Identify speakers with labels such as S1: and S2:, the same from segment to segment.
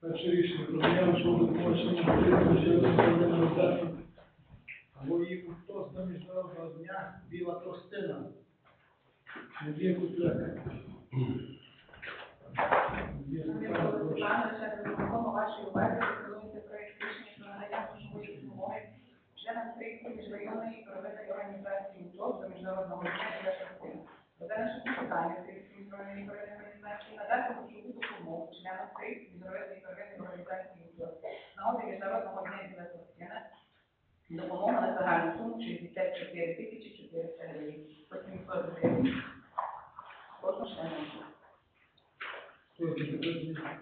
S1: Перше рішення про заяву щодо допомоги членам або її хто до міжнародного дня біла тростина. Надія прошу.
S2: вашої уваги пропонується проект рішення про надання грошової допомоги. Допомога на загальну суму 64 тисячі 400 гривень. 800 гривень.
S1: Є запитання?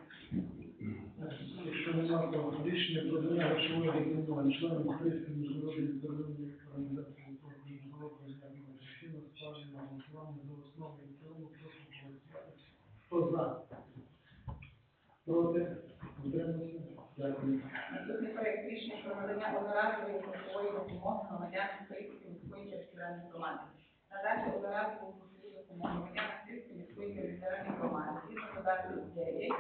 S1: Якщо немає, то рішення про надання грошової допомоги членам Української міжнародної державної організації на голосування за основу і цілому прошу голосувати. Хто за? Проти? Утримався? Дякую.
S2: Наступний проект рішення про надання одноразової грошової допомоги громадянам Київської міської територіальної громади. Надати одноразову громадянам Київської міської територіальної громади згідно додатку 9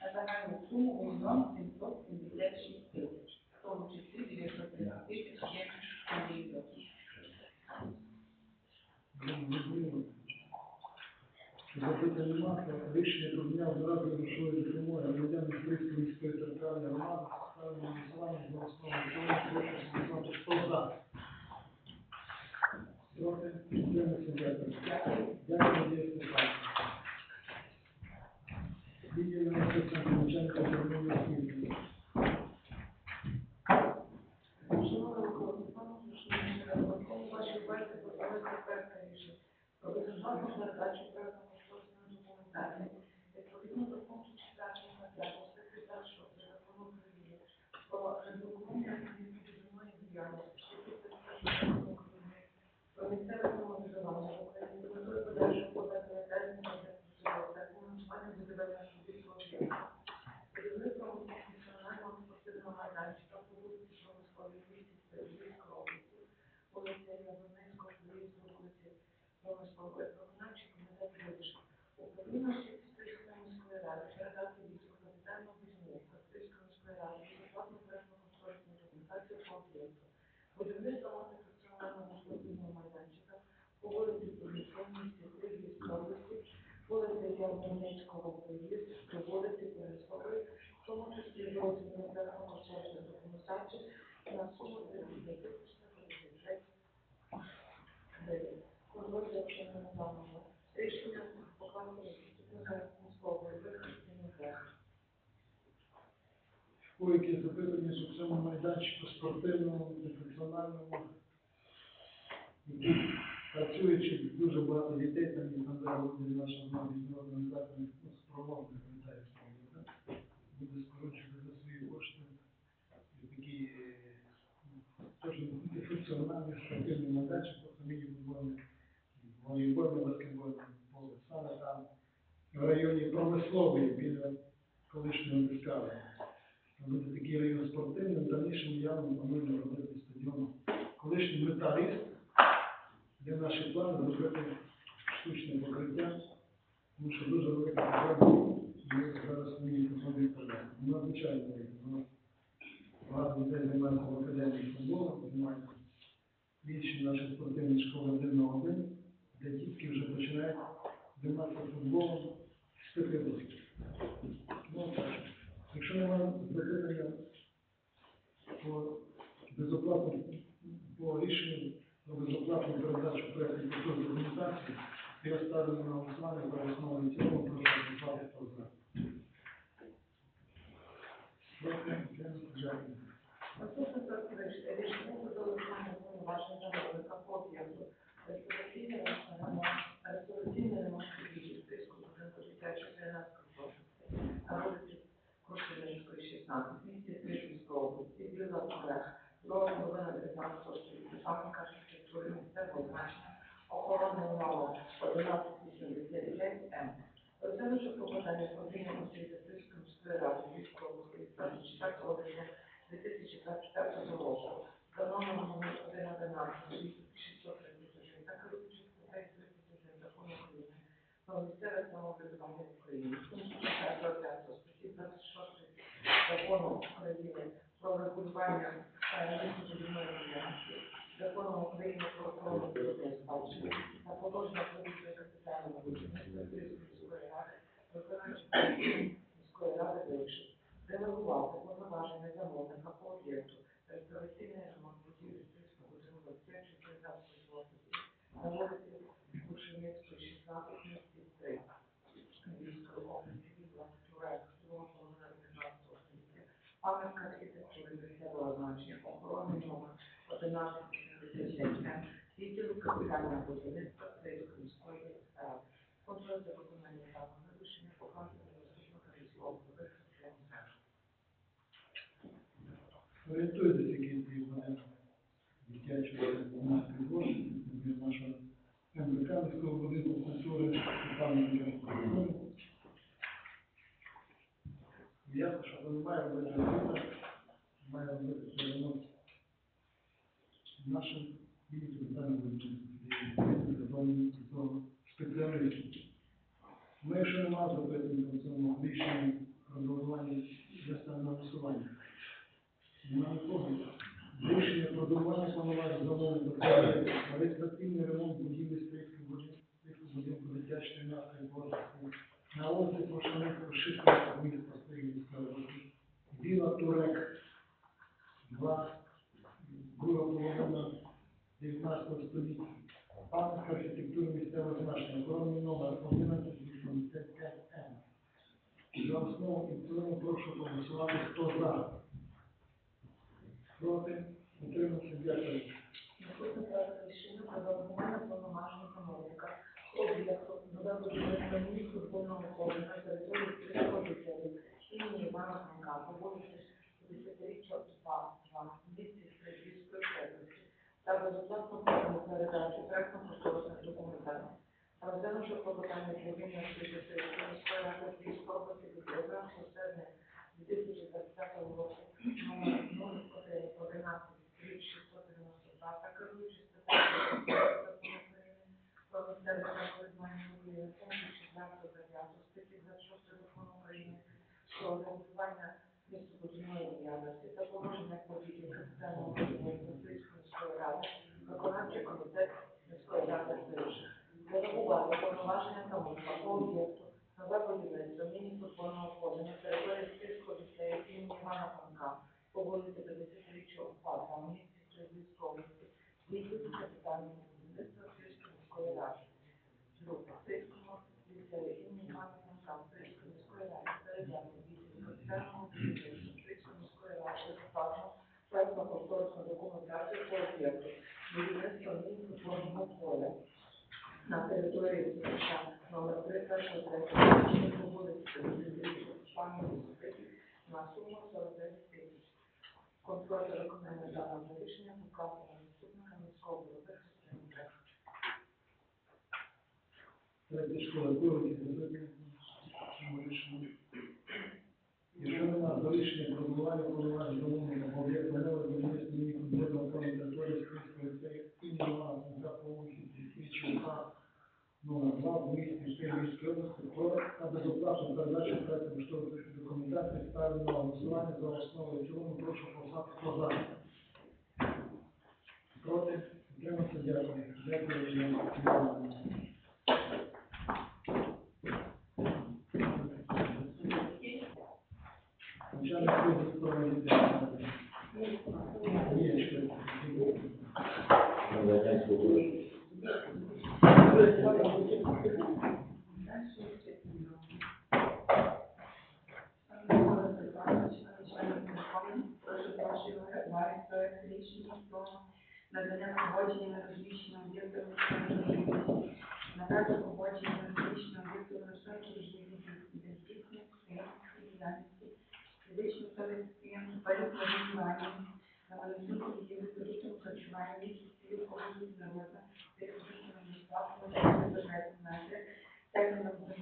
S2: на загальну суму у мільйон 776 тисяч, в тому числі 930 тисяч є на
S1: Запитання немає, то рішення дня одноразової грошової допомоги громадянам Київської міської територіальної громади ставлю голосування за основу прошу голосувати. Хто за? Проти? Утримався? Дякую. Дякую, Надія Степанівна. Відділ міністерства начальника управління освіти.
S2: вашій увазі пропонується перше рішення про безоплатну передачу проектно-кошторисної документації відповідно до пункту 4 статті статті першого закону України про регулювання відповідної діяльності, що підписує закону України про місцеве самоврядування в Україні з метою подальшого подання терміну для процедури та фінансування будівельних робіт об'єктів. Керівництвом національного спортивного майданчика по вулиці Промисловій місті Львівської області вулиця Яворницького, Львівської вулиці Промислової виконавчий комітет вирішив управління Стрийської міської ради передати війську капітального будівництва Стрийської міської ради безоплатну проєктну кошторисну документацію по об'єкту. Будівництво мотофункціонального спортивного майданчика по вулиці Промисловій місті Львівської області, вулиця Виїзд, при вулиці Промислової, в тому числі розвитку проєктну кошторисну документацію на суму 30 тисяч 156 Контроль вчинення рішення.
S1: Ой, які запитання, в цьому майданчику спортивному, функціональному, працюючи дуже багато дітей, там і буде наша одна міжнародна організація, спроможна пам'ятаю, так? буде скорочувати за свої кошти. Такі, е, ну, теж не функціональний спортивний майданчик, просто міні-футбольний, волейбольний, баскетбольний поле. Саме там в районі промислової біля колишнього дискаві. Буде такий район спортивний, в дальнішому явно плануємо робити стадіон. Колишній металіст, де наші плани зробити штучне покриття, тому що дуже велика проблема, ми зараз мені позвонили проблеми. Надзвичайно велика. Багато людей займаються в академії футболу, займаються більші наші спортивні школи один на один, де дітки вже починають займатися футболом з п'яти років. Ну. Якщо немає запитання по безоплатному по рішенню про безоплатну передачу проєктів культурної документації, я ставлю на голосування за основу і цілому, прошу голосувати хто за.
S2: Наступне проект рішення про залишання повноважень замовника ремонт реставраційний ремонт будівлі списку будинку дитячої юнацької творчості на вулиці Кошелівської, 16, місті Київської області, Біла Олег, 19 століття, архітектури місцевого значення, охоронний номер 1185 М. Розглянувши клопотання управління освіти Київської міської ради області від 24 липня 2024 року за номером 0111 631 та керуючи статтею 31 закону України про місцеве самоврядування в Україні, пункту 4 статті 26 закону України про регулювання містобудівної діяльності, законом України про охорону природної спадщини та положення про відповідь капітального будівництва Київської ради, виконавчий комітет міської ради вирішив делегувати повноваження замовника по об'єкту реставраційний ремонт будівлі Стрільського будинку дитячої кримінальної власності на вулиці Кушенецької, 16, місті 3, Львівської області, від 22 другого половина 19 століття, пам'ятка архітектури місцевого значення, охоронний номер 1177 М, відділу капітального будівництва міської ради. Контроль за виконанням даного рішення покладено на заступника міського голови Християна
S1: Орієнтуйтесь, який і пам'ятника. Ясно, що ми маємо маємо ремонт нашим будинком спеціалістів. Ми, якщо нема запитань по цьому рішенню про головування, я ставлю на голосування. Нема нікого. Рішення про дарування повноважень замовника про реєстраційний ремонт будівлі стрільського будинку будинку дитячої юнацької творчості на вулиці Прошаницького, 16 міста Стрільської області. Біла Турек, 2, друга половина 19 століття. Пам'ятка архітектури місцевого значення, охоронний номер 1185 М. За основу і в цілому прошу проголосувати, хто за. Проти, утримався, дякую.
S2: Наступне проект рішення про делегування повноважень замовника об'єкту нове будівництва міні футбольного поля на території Стрільського ліцею імені Івана Франка по вулиці 50-річчя УПА 2 місті Стрільської області та безоплатну повну проектно-кошторисних документацій. Розглянувши клопотання освіти Стрільської міської ради Львівської області від 19 2025 року номер 0111 692 та керуючи статтею закону України про місцеве самоврядування в Україні, пункту 4 9 статті 26 закону України про регулювання містобудівної діяльності та положення про капітального будівництва Київської міської делегувати повноваження замовника об'єкту нове будівництво міні-футбольного території Київського ліцею імені Івана Франка по вулиці 50-річчя УПА в місті Київської відділу капітального будівництва Київської міської ради. Друге, Київському ліцею імені Івана Франка Київської міської ради передати відділу капітального будівництва Київської міської ради безоплатно проектно-кошторисну документацію по об'єкту міні-футбольного поля на території США номер 3 першого третього по вулиці 50-річчя пам'ятки на суму 49 тисяч. Контроль виконання даного рішення покладено заступника міського голови
S1: коли рішенні. Якщо нема за рішення про будування повноважень замовника по об'єкту нового будівництва міні футбольного поля території Стрільської ліцею за Івана Франка по вулиці Свічука, номер 2 в проекту кошторисної документації ставлю на за основу и в цілому прошу. Дякую, Ірина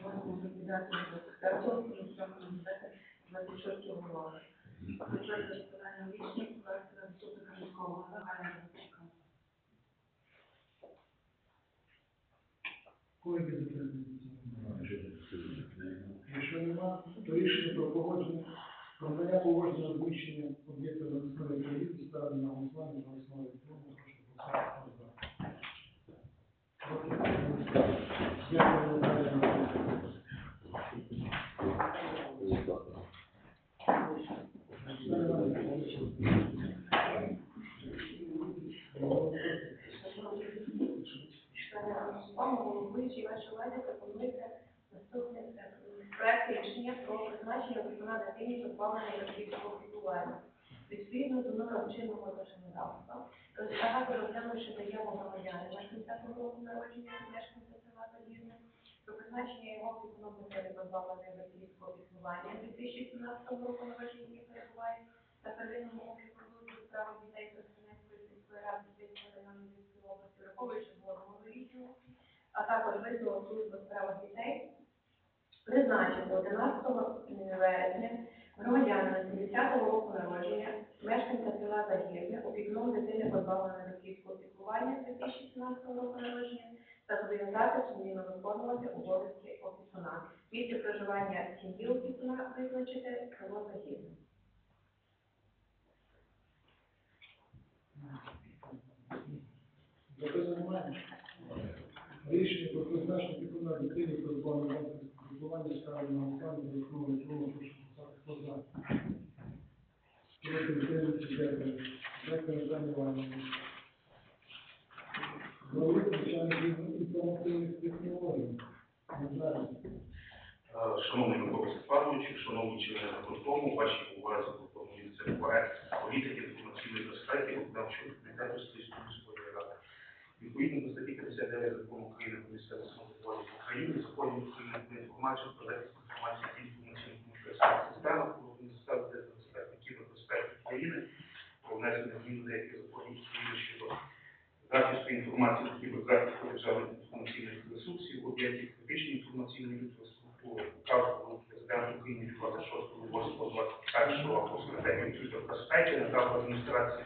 S3: 8 ліквідації господарства Комісійного комітету 26 року. Початку виконання рішення проекту заступника міського загального
S1: заступника. Колеги запитання? Якщо нема, то рішення про погодження про заяву можна вивчення об'єкта за місцевої поліції ставлення на голосування на основі. Прошу
S3: увазі пропонується наступне е, проект рішення про призначення виконання дії позбавлення батьківського піклування. Відповідно до норм чинного законодавства, розглядати розглянувши заяву громадяни мешканця року народження мешканця села Залізне, про призначення його опікуном дитини позбавлення батьківського піклування 2017 року народження, які перебувають на первинному обліку у справах дітей Тростянецької сільської ради Дітейської районної Львівської області, враховуючи згодом рішення, а також визнала службу у справах дітей, призначив 11 вересня громадянина 70-го року народження, мешканця села Загірне, опікуном дитини позбавленої батьківського піклування 2017 року народження та зобов'язати сумлінно виконувати обов'язки опікуна. Місце проживання сім'ї опікуна визначити село Загірне.
S1: Запитання немає? Рішення про призначення пікуна дитини позбавлення батьківського піклування ставлено на голосування за основу тому, прошу за. Проти утримується, дякую. Дякую, Наталія Іванівна. Голови звичайних інформаційних технологій. Наталія.
S4: Е, Шановний Микола Степанович, шановні члени виконкому, вашій увазі пропонується проект політики інформаційної безпеки виконавчого комітету ради. Відповідно до статті 59 закону України про місцеве самоврядування в Україні, законів України про інформацію про захист інформації в інформаційних комунікаційних системах, про місцеве безпеки кібербезпеки України, про внесення змін до деяких законів України щодо захисту інформації та кіберзахисту державних інформаційних ресурсів, об'єктів критичної інформаційної інфраструктури, президента України від 26.08.21 року стратегії кібербезпеки, надав адміністрації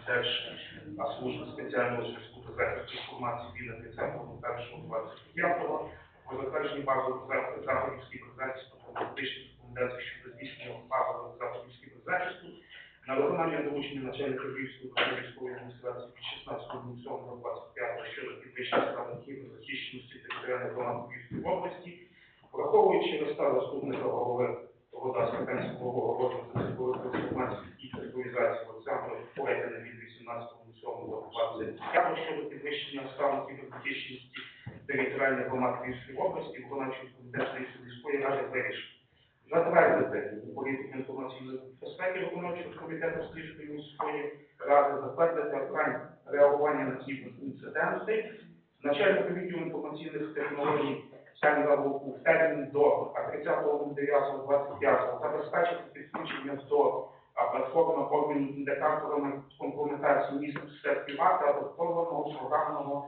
S4: Держслужби спеціального зв'язку та захисту інформації від 30.01.25 про затвердження базових заходів з та методичних рекомендацій щодо здійснення базових заходів з на виконання доручення начальника Львівської військової адміністрації від 16.07.25 щодо підвищення стану кіберзахищеності територіальних громад Львівської області, враховуючи листа заступника голови Вода Скарпенського розвитку цифрової трансформації і цифровізації Олександра Порекана від 18.07.25 щодо підвищення стану кіберзахищеності територіальних громад Львівської області, виконавчий комітет Львівської міської ради вирішив затвердити політику інформаційної безпеки виконавчого комітету Слідчої міської ради, затвердити план реагування на кіберінциденти, начальник відділу інформаційних технологій Сенгалу в термін до 30.09.25 забезпечити підключення до платформи обміну індикаторами компрометації міст сертифікат та адаптованого програмного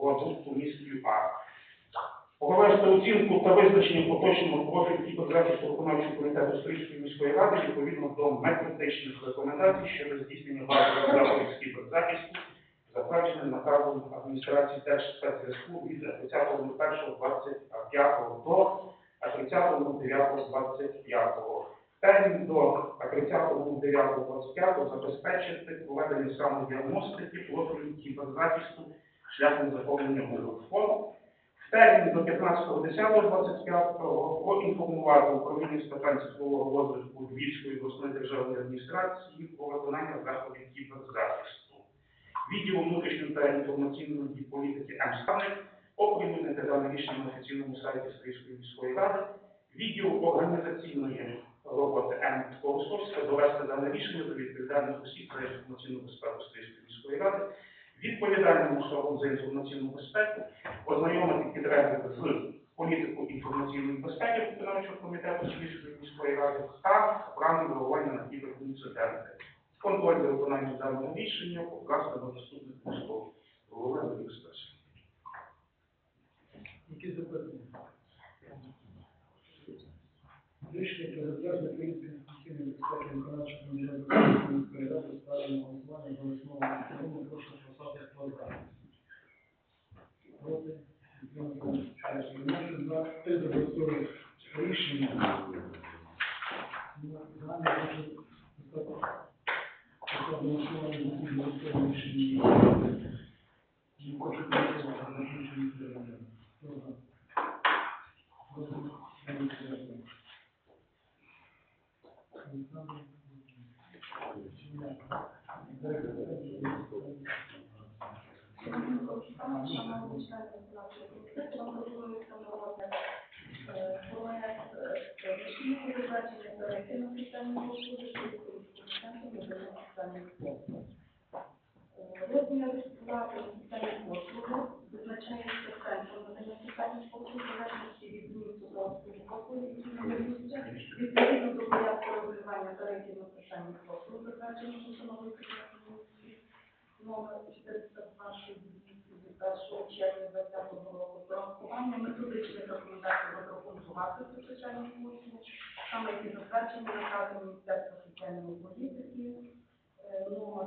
S4: розвитку міст ЮА. Провести оцінку та визначення поточного профілю кіберзахисту виконавчого комітету Стрийської міської ради відповідно до методичних рекомендацій щодо здійснення заходів з кіберзахисту, затвердженим наказом адміністрації Держспецзв'язку від 30.01.25 до 30.09.25. Термін до 30.09.25 забезпечити проведення самодіагностики профілю кіберзахисту шляхом заповнення форм. В термін до 15.10.25 проінформувати управління з питань цифрового розвитку Львівської обласної державної адміністрації про виконання заходів кіберзахисту. Відділу внутрішньої та інформаційної політики МСТАНИК оприлюднити дане рішення на офіційному сайті Стрийської міської ради. Відділ організаційної роботи М. Колосовська довести дане рішення до відповідальних осіб за інформаційну безпеку Стрийської міської ради відповідальним особам за інформаційну безпеку, ознайомити підрядника з політикою інформаційної безпеки виконавчого комітету Львівської міської ради та планом реагування на кіберінциденти. Контроль виконання даного рішення покласти до наступних міського голови на міністерстві.
S1: Які запитання? Рішення про затвердження політики інформаційної безпеки виконавчого комітету міської ради ставлено на голосування за основу і в цілому. Прошу поставити хто за. Проти? Утримався? Виносить за три додаткові рішення. Ну, Загальне прошу поставити поставити на голосування за ці додаткові рішення. Не хочу голосувати за заключення перегляду. Хто за? Проти? Утримався?
S5: Шановні члени виконавчого комітету, вам пропонується на розгляд е, проект е, рішення про затвердження тарифів на соціальні послуги щодо користування мобільних соціальних послуг. Розмір плати соціальні послуги визначається центром надання соціальних послуг залежності від змісту послуги послуги, які надаються, відповідно до порядку регулювання тарифів на соціальні послуги, затверджених установою Кабінету Міністрів номер 402 1 червня 2020 року про врахування методичних рекомендацій розрахункувати соціальні послуги, саме які затверджені наказом Міністерства соціальної політики е, номер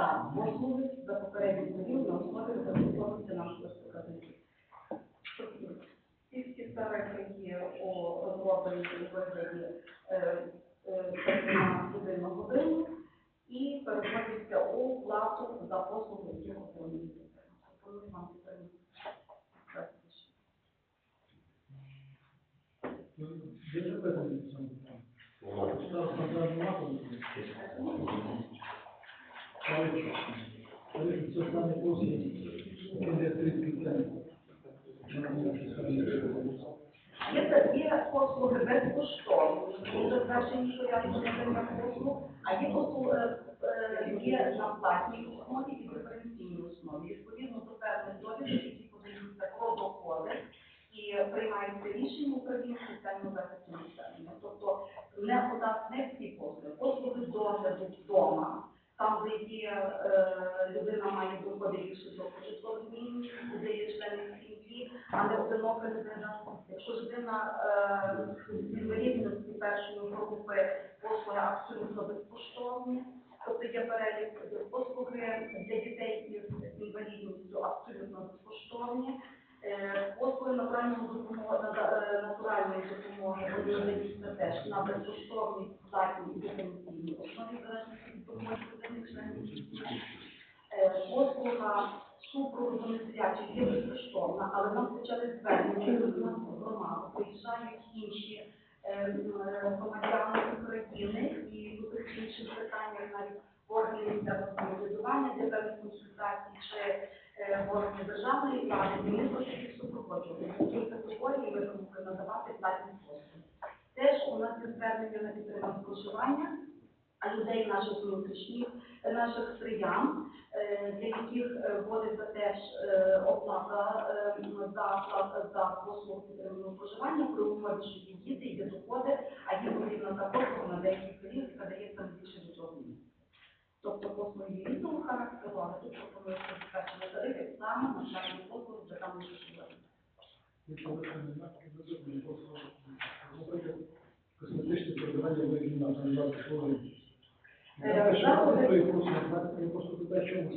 S5: та послуги за попередній період на основі розрахункових фінансових показників. Ці всі є у розроблені у вигляді е, е, на годину і переводиться у плату за послуги, які виконуються. Пропоную вам підтримати.
S1: Є запитання до цього питання? Ставимо на голосування. Тариф. Тариф соціальні послуги. Іде 30 центів.
S5: Є послуги безкоштовні, затверджені порядку надання послуг, а є послуги, е, є на платній основі і преференційній основі. Відповідно до певних довідок, які подаються про доходи, і приймається рішення управління соціального захисту населення. Тобто не подав не всі послуги, послуги догляду вдома, там, де є е, людина має доходи більше мінімумів, де є члени сім'ї, а одинока людина. Якщо людина е, з інвалідності першої групи послуги абсолютно безкоштовні, тобто є перелік послуги для дітей із інвалідністю абсолютно безкоштовні. Е, Послуги натуральної допомоги, е, натуральної допомоги вони теж на безкоштовній платній і диференційній основі залежності допомоги членів Послуга супроводу незрячих є безкоштовна, але нам почали звернення від нас в громаду. Приїжджають інші е, громадяни України і тих інших питаннях навіть органи місцевого самоврядування для певних консультацій чи е, органи державної влади, і ми просять супроводжувати. Які категорії ми можемо надавати платні послуги. Теж у нас є звернення на підтримку проживання, людей наших внутрішніх, е, наших стріян, е, для яких е, вводиться теж оплата за, за, за послугу підтриманого проживання при умові, що є діти, є доходи, а є потрібна та послуга на деякий період, яка дається не більше до місяців. Тобто послуги різного характеру, але тут пропонується затвердження тарифів саме на платні послуги для там проживання.
S1: Косметичне прибирання вигідно на 20 хвилин.
S5: Е,
S1: Я теж
S5: заходи-
S1: свої послуги, я просто питаю, чому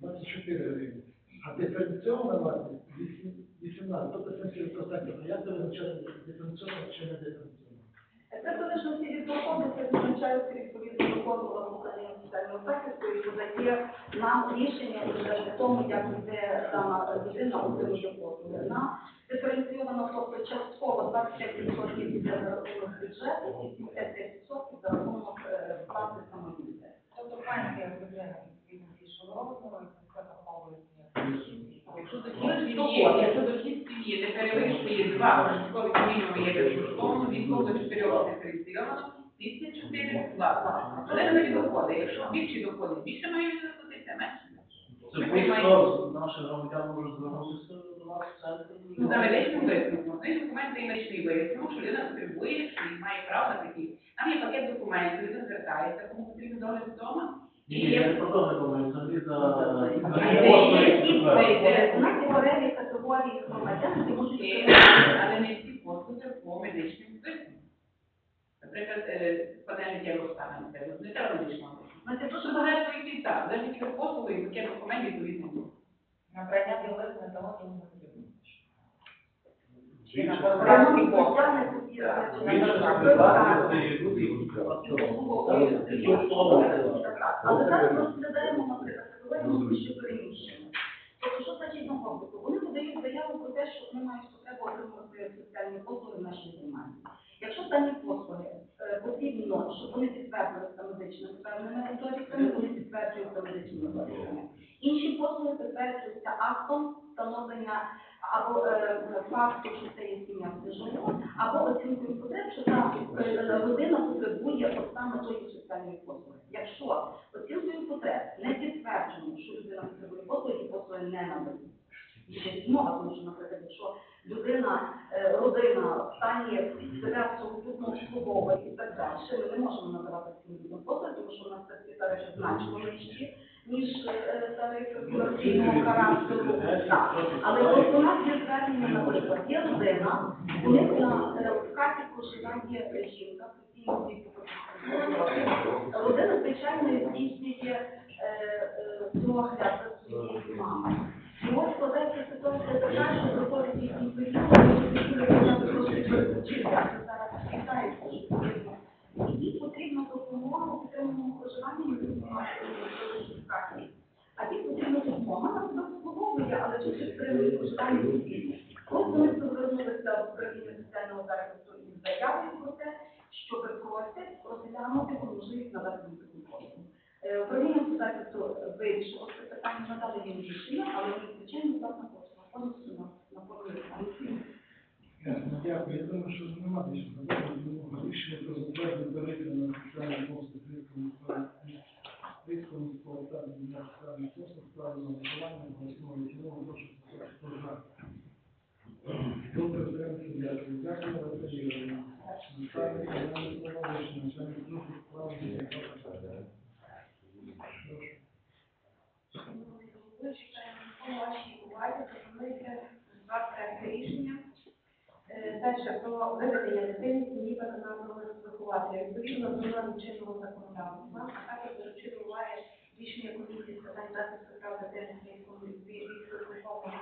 S1: 24 гривні. А диференційована вартість 18, тобто 70%. А як це визначати диференційовано чи не диференційовано?
S5: Це звісно, всі доходу, це визначається відповідно до формула соціального захисту і подає нам рішення вже по тому, як йде дана людина отримує послуги. На диференційовано, тобто частково 25% йде за рахунок бюджету і 75% за рахунок е, плати самовідділу.
S3: Тобто пані людина відповідно більшого розміру, і це враховується.
S6: Якщо дохід якщо дохід сім'ї не перевищує два прожиткові мінімуми є безкоштовно, від 2 до 4 диференційовано, 204 плата. Залежно від доходу. Якщо більші доходи, більше має заплатити, менше.
S7: Це просто наші громадяни можуть звернутися до нас в центрі.
S6: Ну, за медичним висновком. Цей документ є медичний висновок, що людина потребує і має право на такі. Там є пакет документів, людина звертається, кому потрібен догляд вдома.
S7: Ні, я не про то не думаю, взагалі за...
S5: А є
S7: послуги,
S5: які
S7: які знають.
S5: послуги? У нас є перелік категорій громадян, які можуть
S6: Але не всі послуги по медичним висновкам. Наприклад, е, панель діагностами, це не треба медичного.
S5: Знаєте,
S6: Дуже багато своїх підстав, навіть від послуги і пакет документів відповідно.
S3: Набрання білизни того, що не потрібно.
S7: Є
S5: Але зараз розглядаємо, наприклад, категорію внутрішньо переміщення. Тобто, що значить на? Вони подають заяву про те, що вони мають потребу отримувати соціальні послуги в нашій громаді. Якщо дані послуги е, щоб вони підтвердилися медичними певними методиками, вони підтверджуються медичними методиками. Інші послуги підтверджуються актом встановлення або е, факту, що це є сім'я жило, або оцінкою потреб, що та е, людина потребує от саме тої соціальної послуги. Якщо оцінкою потреб не підтверджено, що людина потребує послуги, послуги не надають. Є відмова, тому що, наприклад, якщо людина, е, родина в стані себе абсолютно обслуговує і так далі, ми не можемо надавати цим послуги, тому що у нас такі тарифи значно нижчі, ніж е, тарифи комерційного характеру. Так. Але у нас є звернення, наприклад, є людина, у них на е, в хаті проживає жінка, Родина, звичайно, здійснює догляд за своєю мамою. І ось складається ситуація така, що приходить якийсь період, коли людина просить перепочити, а це зараз вважається, що потрібно. І їй потрібна допомога у підтриманому проживанні, не допомагає в хаті. А їй потрібна допомога, вона себе обслуговує, але чи підтримує проживання потрібно. Ось ми звернулися в управління соціального захисту із заявою про те, що просять розглянути можливість надати їм таку послугу. Е, Управління захисту вирішило це питання, надали їм рішення, але ми, звичайно, так на послугу, повністю на, на повністю.
S1: Ясно, дякую. Я думаю, що нема більше задоволення. Рішення про затвердження тарифів на соціальні послуги Київського міського центру для соціальних послуг ставлю на голосування голосного і цілого прошу хто за. Добре, утримався, дякую. Дякую, Василь Ігорович. Ставлю на голосування, начальник служби справ дітей. Прошу.
S3: У вашій увазі пропонується два проекти рішення. Е, Перше про виведення дитини сім'ї виконавчого вихователя. Відповідно до норм чинного законодавства, а також доручити уваги рішення комісії з питань захисту прав дитини Київського військового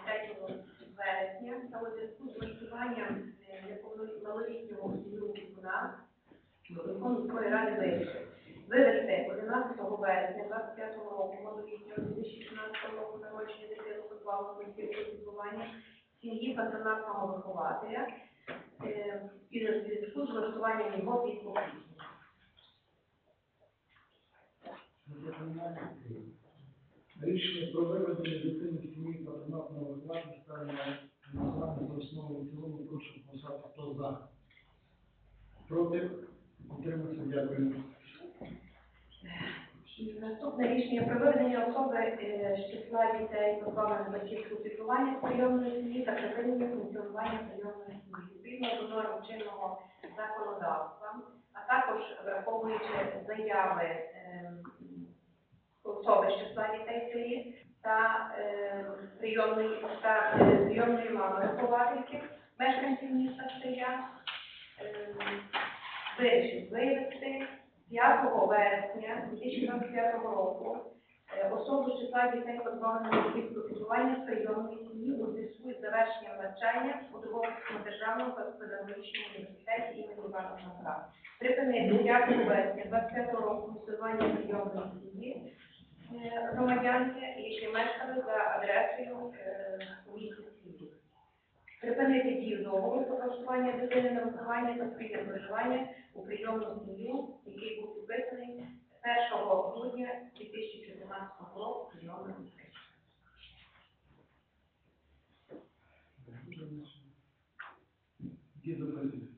S3: 3 та у зв'язку з влаштуванням е, малолітнього сім'ю опікуна Виконком міської ради вирішив вивести 11 вересня 25 року малолітнього 2016 року народження дитини позбавленого батьківського піклування сім'ї патронатного вихователя е, і зв'язку з влаштуванням його під.
S1: Рішення про виведення дитини сім'ї патронатного виховання ставлю на за основу і цілому прошу голосувати. Хто за? Проти? Утримався, дякую.
S3: І Наступне рішення про виведення особи е, з числа дітей позбавлених батьківського піклування прийомної сім'ї та припинення функціонування прийомної сім'ї відповідно до норм чинного законодавства, а також враховуючи заяви е, особи з числа дітей сиріт та е, прийомної та е, прийомної мами виховательки мешканців міста Стрия, е, вирішив вивести 5 вересня 2025 року Особу з числа дітей позбавлених піклування з прийомної сім'ї у зв'язку з завершенням навчання у Дубовському державному педагогічному університеті імені Івана Франка. Припинити 5 вересня 25 року функціонування прийомної сім'ї громадянки, які мешкали за адресою е, у місті Східні. Припинити дію договору про влаштування дитини на виховання та спільне проживання у прийомну сім'ю, який був підписаний 1 грудня 2014 року прийомним місці.
S1: Які запитання?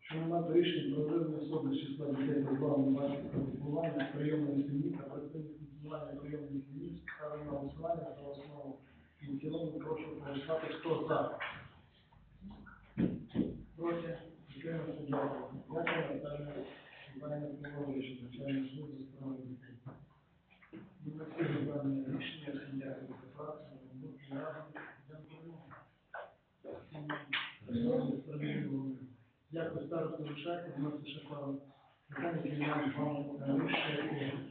S1: Що то рішення про особи з числа дітей позбавлених батьківського піклування, прийомної сім'ї та припинення функціонування прийомної сім'ї, ставлено на голосування за основу і в цілому прошу проголосувати, хто за. Проти, підтримався, дякую. Дякую, Наталя Іванівна Павлович, звичайно, суд за справами дітей. Ми всі розглянули рішення, всім дякую за працю, роботу, разом, дякую. Старосту Лишаку, у нас ще пару питань, які нам вам рішення.